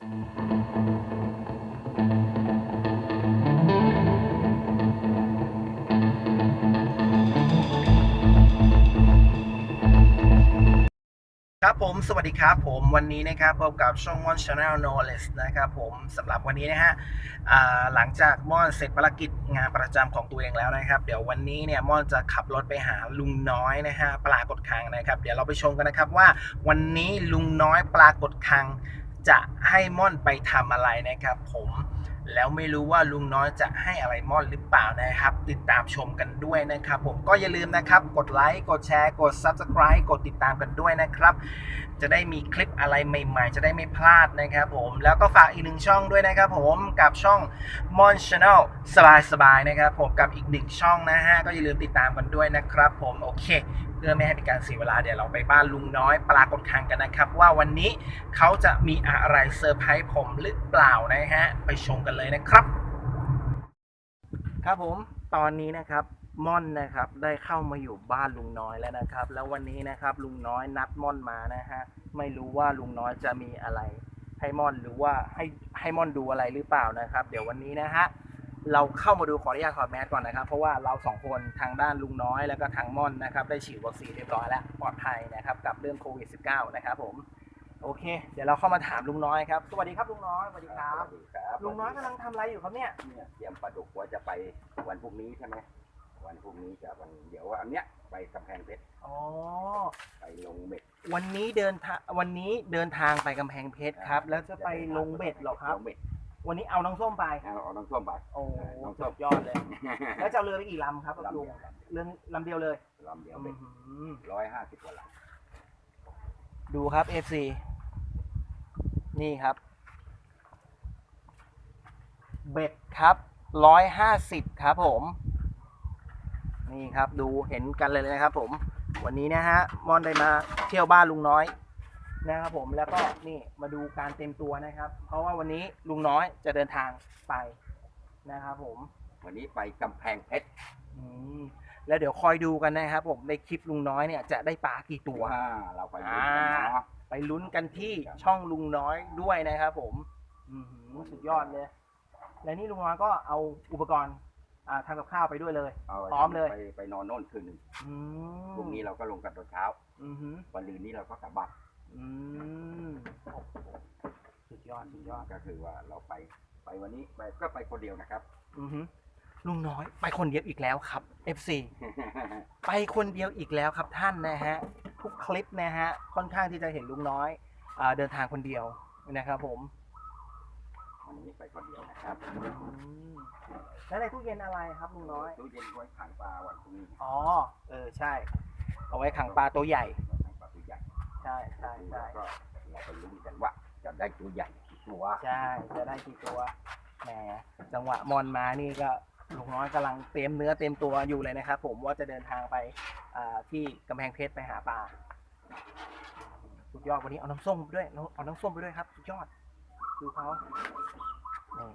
ครับผม สวัสดีครับผมวันนี้นะครับพบกับช่องมอน Channel Knowledge นะครับผมสำหรับวันนี้นะฮะหลังจากมอนเสร็จภารกิจงานประจำของตัวเองแล้วนะครับ เดี๋ยววันนี้เนี่ยมอนจะขับรถไปหาลุงน้อยนะฮะปรากฏคังนะครับ เดี๋ยวเราไปชมกันนะครับว่าวันนี้ลุงน้อยปรากฏคัง จะให้ม่อนไปทำอะไรนะครับ ผมแล้วไม่รู้ว่าลุงน้อยจะให้อะไรม่อนหรือเปล่านะครับ ติดตามชมกันด้วยนะครับ ผมก็อย่าลืมนะครับ กดไลค์กดแชร์กด Subscribe กดติดตามกันด้วยนะครับ จะได้มีคลิปอะไรใหม่ ๆ จะได้ไม่พลาดนะครับ ผมแล้วก็ฝากอีกหนึ่งช่องด้วยนะครับ ผมกับช่อง Mon Channel สบายๆนะครับ ผมกับอีกหนึ่งช่องนะฮะก็อย่าลืมติดตามกันด้วยนะครับ ผมโอเค เพื่อไม่ให้เป็นการเสียเวลาเดี๋ยวเราไปบ้านลุงน้อยปรากฏคังกันนะครับ ว่าวันนี้เขาจะมีอะไรเซอร์ไพรส์ผมหรือเปล่านะฮะ ไปชมกันเลยนะครับ ครับผมตอนนี้นะครับม่อนนะครับได้เข้ามาอยู่บ้านลุงน้อยแล้วนะครับ แล้ววันนี้นะครับลุงน้อยนัดม่อนมานะฮะไม่รู้ว่าลุงน้อยจะมีอะไรให้ม่อนหรือว่าให้ให้ม่อนดูอะไรหรือเปล่านะครับ เดี๋ยววันนี้นะฮะ เราเข้ามาดูขออนุญาตถอดแมสก่อนนะครับ เพราะว่าเราสองคนทางด้านลุงน้อยแล้วก็ทางม่อนนะครับ ได้ฉีดวัคซีนเรียบร้อยแล้วปลอดภัยนะครับกับเรื่องโควิด -19 นะครับผมโอเค เดี๋ยวเราเข้ามาถามลุงน้อยครับสวัสดีครับลุงน้อยสวัสดีครับสวัสดีครับลุงน้อยกำลังทำอะไรอยู่ครับเนี่ยเนี่ยเตรียมปลาดุกว่าจะไปวันพรุ่งนี้ใช่ไหมวันพรุ่งนี้จะวันเดี๋ยวอันเนี้ยไปกำแพงเพชรอ๋อไปลงเบ็ดวันนี้เดินทางวันนี้เดินทางไปกำแพงเพชรครับ แล้วจะไปลงเบ็ดเหรอครับลงเบ็ด วันนี้เอาน้องส้มไป เอาเอาน้องส้มไป โอ้น้องส้สุม ดยอดเลย แล้วจะเอาเรือไปกี่ลำครับลำลุงเดียว เรือลำเดียวเลยลำเดียวเบ็ดอื้อหือร้อยห้าสิบกว่าลดูครับ FC นี่ครับ เบ็ดครับร้อยห้าสิบครับผม นี่ครับดูเห็นกันเลยนะครับผม วันนี้นะฮะมอนได้มาเที่ยวบ้านลุงน้อย นะครับผมแล้วก็นี่มาดูการเต็มตัวนะครับ เพราะว่าวันนี้ลุงน้อยจะเดินทางไปนะครับผมำวันนี้ไปกำแพงเพชรอืมแล้วเดี๋ยวคอยดูกันนะครับผมในคลิปลุงน้อยเนี่ยจะได้ปลากี่ตัวว่าเราไปดูกันเนาะ ไปลุ้นกันที่ช่องลุงน้อยด้วยนะครับผมอือหือสุดยอดเลย และนี่ลุงน้อยก็เอาอุปกรณ์อ่าทำกับข้าวไปด้วยเลยเอาพร้อมเลย ไปไปนอนโน่นคืนหนึ่งอืมพรุ่งนี้เราก็ลงกันตอนเช้า อือหือวันลืนนี้เราก็กลับบ้าน อืมโอ้โหสุดยอดสุดยอดก็คือว่าเราไปไปวันนี้ไปก็ไปคนเดียวนะครับ อือหือลุงน้อยไปคนเดียวอีกแล้วครับ FC ไปคนเดียวอีกแล้วครับท่านนะฮะทุกคลิปนะฮะค่อนข้างที่จะเห็นลุงน้อยอ่าเดินทางคนเดียวนะครับ ผมวันนี้ไปคนเดียวนะครับอืมแล้วในตู้เย็นอะไรครับลุงน้อยตู้เย็นไว้ขังปลาวันพรุ่งนี้อ๋อเออใช่ เอาไว้ขังปลาตัวใหญ่ขังปลาตัว ใหญ่ใช่ใช่ใช่แล้วก็เราไปลุ้นกันว่าจะได้ตัวใหญ่กี่ตัวใช่จะได้กี่ตัวแหมจังหวะมอนมานี่ก็ลุงน้อยกำลังเตรียมเนื้อเตรียมตัวอยู่เลยนะครับผมว่าจะเดินทางไปอ่าที่กำแพงเพชรไปหาปลาสุดยอดวันนี้เอาน้ำส้มไปด้วยเอาน้ำส้มไปด้วยครับสุดยอดดูเขานี่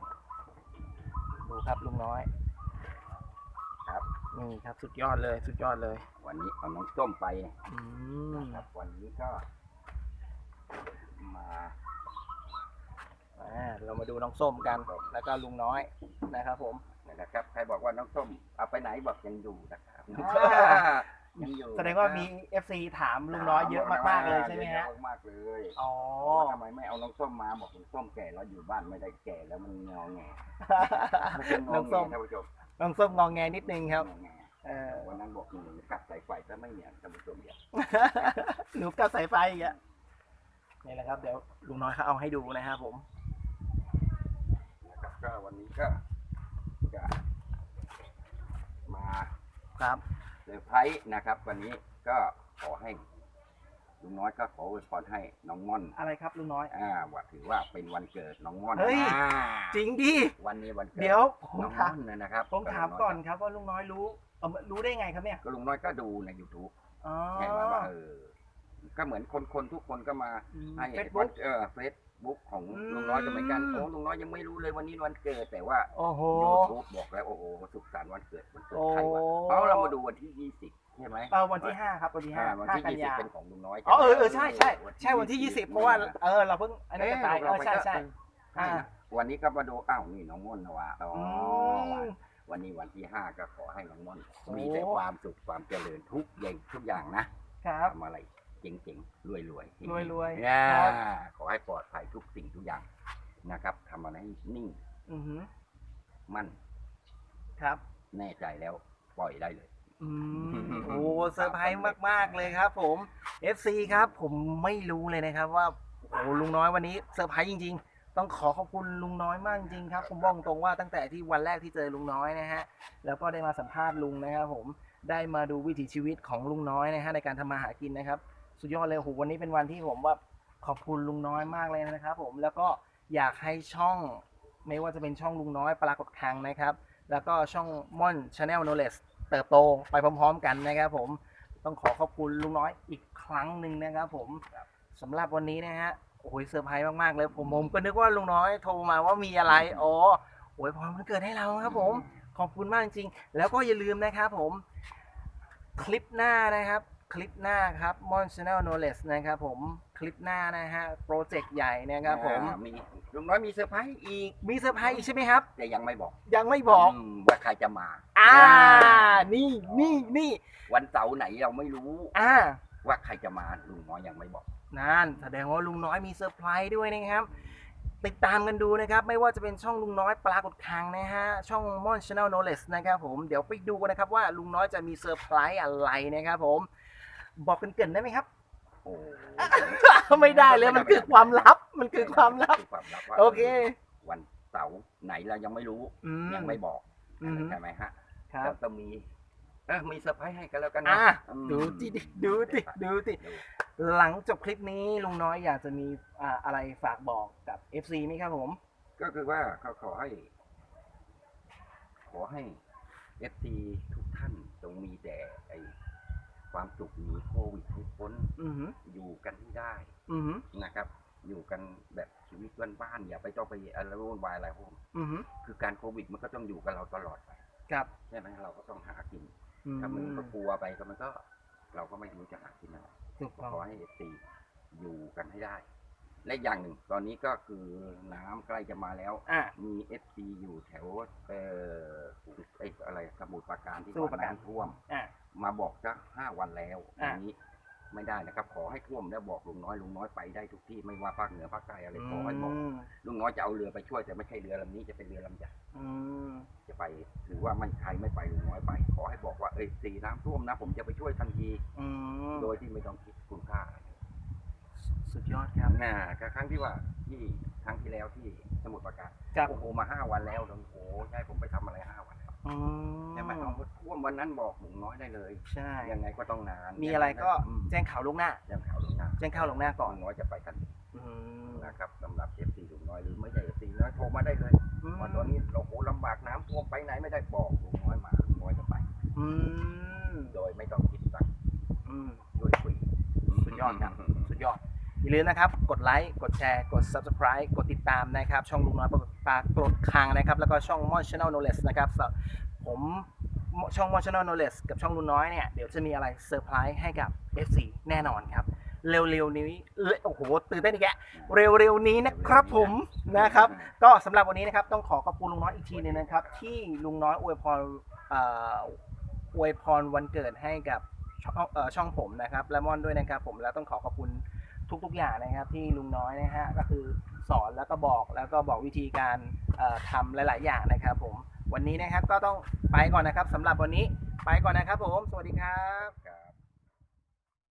ดูครับลุงน้อย นี่ครับสุดยอดเลยสุดยอดเลย วันนี้เอาน้องส้มไปอืมนะครับ วันนี้ก็ มาอ่าเรามาดูน้องส้มกันแล้วก็ลุงน้อยนะครับผมนะครับ ใครบอกว่าน้องส้มเอาไปไหนบอกยังอยู่นะครับอ่ายังอยู่แสดงว่ามี FC ถามลุงน้อยเยอะมากๆเลยใช่ไหมฮะเยอมากเลยอ๋อทำไมไม่เอาน้องส้มมาบอกน้องส้มแก่แล้วอยู่บ้านไม่ได้แก่แล้วมันงอแงไม่ใช่งอน้องแงส้มท่านผู้ชม น้องส้มงองแงนิดนึงครับงอแงเออวันนั้นบอกหนูกัดสายไฟก็ไม่เนี่ยท่านผู้ชมเดี๋ยวหนูกับสายไฟอีกอะนี่แหละครับ เดี๋ยวลุงน้อยเขาเอาให้ดูนะครับผมนะครับก็วันนี้ก็จะมาครับเซอร์ไพรส์นะครับ วันนี้ก็ขอให้ ลุงน้อยก็ขออวยพรให้น้องม่อนอะไรครับลุงน้อย อ่าว่าถือว่าเป็นวันเกิดน้องม่อนเฮ้ย อ่าจริงดิวันนี้วันเกิดเดี๋ยวผมน้องถาม่มอนนะนะครับผมถามก่อนครับว่าลุงน้อยรู้เอ่อรู้ได้ไงครับเนี่ยก็ลุงน้อยก็ดูใน YouTube อ๋อแค่มาว่าเออก็เหมือนคนคนทุกคนก็มาให้เฟซบุ๊ก เออเฟซบุ๊กของอืม ลุงน้อยก็เหมือนกันโอ้ลุงน้อยยังไม่รู้เลยวันนี้วันเกิดแต่ว่าโอ้โห ยูทูบบอกแล้วโอ้โหสุขสันต์วันเกิดวันเกิดใครวะโอ้ เอาเรามาดูวันที่ยี่สิบ ใช่ไหมเออวันที่ห้าครับวันที่ห้าอ่าวันห้าที่กันยี่สิบยาเป็นของลุงน้อยอ๋อเออเออใช่ใช่วันที่ใช่วันที่ยี่สิบเพราะว่าเออเราเพิ่งอันนี้จะตายเออใช่ใช่ อ่า วันนี้ก็มาดูอ้าวนี่น้องม่อนนะวะอ๋ออม วันนี้วันที่ห้าก็ขอให้น้องม่อนโอ้ มีแต่ความสุขความเจริญทุกอย่างทุกอย่างนะครับ ทำอะไรเจ๋งๆรวยๆรวยๆอ่าครับ ขอให้ปลอดภัยทุกสิ่งทุกอย่างนะครับทำอะไรให้นิ่งอือหือมั่นครับ แน่ใจแล้วปล่อยได้เลย อืมโอ้เซอร์ไพรส์มาก ๆ เลยครับ ผม FC ครับผมไม่รู้เลยนะครับ ว่าโอ้ลุงน้อยวันนี้เซอร์ไพรส์จริง ๆ ต้องขอขอบคุณลุงน้อยมากจริงครับผมบอกตรงว่าตั้งแต่ที่วันแรกที่เจอลุงน้อยนะฮะแล้วก็ได้มาสัมภาษณ์ลุงนะครับผมได้มาดูวิถีชีวิตของลุงน้อยนะฮะในการทำมาหากินนะครับ สุดยอดเลยโหวันนี้เป็นวันที่ผมว่าขอบคุณลุงน้อยมากเลยนะครับผมแล้วก็อยากให้ช่องไม่ว่าจะเป็นช่องลุงน้อยปรากฏคังนะครับ แล้วก็ช่องม่อนชาแนลโนเลส เติบโตไปพร้อมๆกันนะครับ ผมต้องขอขอบคุณลุงน้อยอีกครั้งหนึ่งนะครับผมสำหรับวันนี้นะฮะโอ้ยเซอร์ไพรส์มากๆเลยผมผมก็นึกว่าลุงน้อยโทรมาว่ามีอะไรอ๋อโอ้ยพรมันเกิดให้เราครับ ผมขอบคุณมากจริงๆแล้วก็อย่าลืมนะครับผมคลิปหน้านะครับ คลิปหน้าครับ Mon Channel Knowledge นะครับผมคลิปหน้านะฮะโปรเจกต์ใหญ่นะครับผมอ่ามีลุงน้อยมีเซอร์ไพรส์อีก มีเซอร์ไพรส์อีกใช่ไหมครับ แต่ยังไม่บอกยังไม่บอก มว่าใครจะมา อ่า นี่นี่นี่วันเสาร์ไหนเราไม่รู้อ่าว่าใครจะมาลุงน้อยยังไม่บอก นั่นแสดงว่าลุงน้อยมีเซอร์ไพรส์ด้วยนะครับ ติดตามกันดูนะครับ ไม่ว่าจะเป็นช่องลุงน้อยปรากฏคังนะฮะ ช่อง Mon Channel Knowledge นะครับผม เดี๋ยวไปดูกันนะครับว่าลุงน้อยจะมีเซอร์ไพรส์อะไรนะครับผม บอกกันเกรินได้ไหมครับ โอ้ไม่ได้เลยมันคือความลับ มันคือความลับคือความลับว่าโอเค วันเสาร์ไหนเรายังไม่รู้ อืม ยังไม่บอกอืม ใช่ไหมฮะครับเราต้องมีเออมีเซอร์ไพรส์ให้กันแล้วกันนะอะ อืมดูสิดูสิดูสิหลังจบคลิปนี้ลุงน้อยอยากจะมีอ่าอะไรฝากบอกกับ FC ไหมครับผม ก็คือว่าเขาขอให้ ขอให้เอฟซีทุกท่านจงมีแต่ไอ ความสุขหนีโควิดให้พ้นอือหืออยู่กันที่ได้อือหือนะครับ อยู่กันแบบชีวิตบ้านๆอย่าไปต้องไปอะไรวุ่นวายอะไรพวกอือหือคือการโควิดมันก็ต้องอยู่กับเราตลอดไปครับใช่ไหมเราก็ต้องหากินอืมถ้ามันก็กลัวไปก็มันก็ เราก็ไม่รู้จะหากินอะไรถูกก็ต้องขอให้เอฟซีอยู่กันให้ได้ และอย่างหนึ่งตอนนี้ก็คือน้ำใกล้จะมาแล้วอะมีเอฟซีอยู่แถวเอ่อไอ้อะไรสมุทรปราการที่สมุทรปราการน้ำท่วมอะ มาบอกจะห้าวันแล้วอะอันนี้ไม่ได้นะครับ ขอให้ท่วมแล้วบอกลุงน้อยลุงน้อยไปได้ทุกที่ไม่ว่าภาคเหนือภาคใต้อะไรขอให้บอกมลุงน้อยจะเอาเรือไปช่วยแต่ไม่ใช่เรือลำนี้จะเป็นเรือลำใหญ่อืมจะไป หรือว่าไม่ใครไม่ไปลุงน้อยไป ขอให้บอกว่าเอ้ยสีน้ำท่วมนะ ผมจะไปช่วยทันทีอืมโดยที่ไม่ต้องคิดคุณค่าอะไร สุดยอดครับ น่าก็ครั้งที่ว่าที่ครั้งที่แล้วที่สมุทรปราการครับ โอ้โหมาห้าวันแล้วโอ้โหใช่ผมไปทำอะไรห้า วันแล้วอืใช่ไหมเอาท่วมวันนั้นบอกลุงน้อยได้เลยใช่ ยังไงก็ต้องนานมีอะไรก็อืมแจ้งข่าวล่วงหน้า แจ้งข่าวลุงน้าแจ้งข่าวล่วงหน้าก่อนลุงน้อยจะไปทันทีอืมนะครับสำหรับเอฟซีลุงน้อยหรือไม่ใช่เอฟซีน้อยโทรมาได้เลยว่าตอนนี้โอ้โหลำบากน้ำท่วมไปไหนไม่ได้บอกลุงน้อยมาลุงน้อยจะไป อืมโดยไม่ต้องคิดตังค์อืม ด้วยฟรีสุดยอดครับ สุดยอด อย่าลืมนะครับ กดไลค์ กดแชร์ กด subscribe กดติดตามนะครับ ช่องลุงน้อยป รากฏปรากฏคางนะครับ แล้วก็ช่อง Mon Channel Knowledge นะครับผมช่อง Mon Channel Knowledge กับช่องลุงน้อยเนี่ย เดี๋ยวจะมีอะไรเซอร์ไพรส์ให้กับ FC แน่นอนครับ เร็วๆนี้เอ้โอ้โหตื่นเต้นอีกแกเร็วๆนี้นะครับผมนะครับ ก็สำหรับวันนี้นะครับ ต้องขอขอบคุณลุงน้อยอีกทีหนึงนะครับ ที่ลุงน้อยอวยพรอวยพรวันเกิดให้กับช่องผมนะครับและมอนด้วยนะครับผมแล้วต้องขอขอบคุณ ทุกๆอย่างนะครับที่ลุงน้อยนะฮะก็คือสอนแล้วก็บอกแล้วก็บอกวิธีการทำหลาย ๆ อย่างนะครับผมวันนี้นะครับก็ต้องไปก่อนนะครับสำหรับวันนี้ไปก่อนนะครับผม สวัสดีครับ